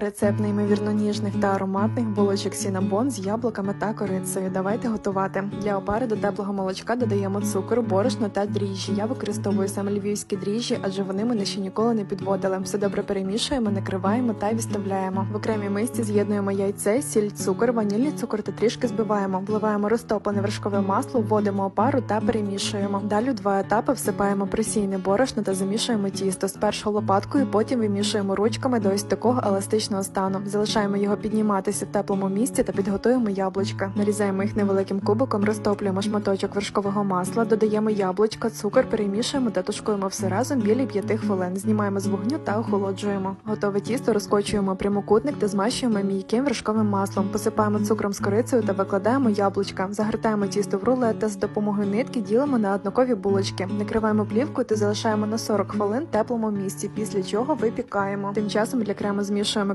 Рецепт неймовірно ніжних та ароматних булочок сінабон з яблуками та корицею. Давайте готувати. Для опари до теплого молочка додаємо цукор, борошно та дріжджі. Я використовую саме львівські дріжджі, адже вони мене ще ніколи не підводили. Все добре перемішуємо, накриваємо та відставляємо. В окремій мисці з'єднуємо яйце, сіль, цукор, ванільний цукор та трішки збиваємо. Вливаємо розтоплене вершкове масло, вводимо опару та перемішуємо. Далі два етапи всипаємо просійне борошно та замішуємо тісто. Спершу лопаткою, потім вимішуємо ручками до ось такого еластичного стану. Залишаємо його підніматися в теплому місці та підготуємо яблучка. Нарізаємо їх невеликим кубиком, розтоплюємо шматочок вершкового масла, додаємо яблучка, цукор, перемішуємо та тушкуємо все разом біля 5 хвилин. Знімаємо з вогню та охолоджуємо. Готове тісто розкочуємо прямокутник та змащуємо м'яким вершковим маслом. Посипаємо цукром з корицею та викладаємо яблучка. Загортаємо тісто в рулет та з допомогою нитки ділимо на однакові булочки. Накриваємо плівкою та залишаємо на 40 хвилин в теплому місці, після чого випікаємо. Тим часом для крему змішуємо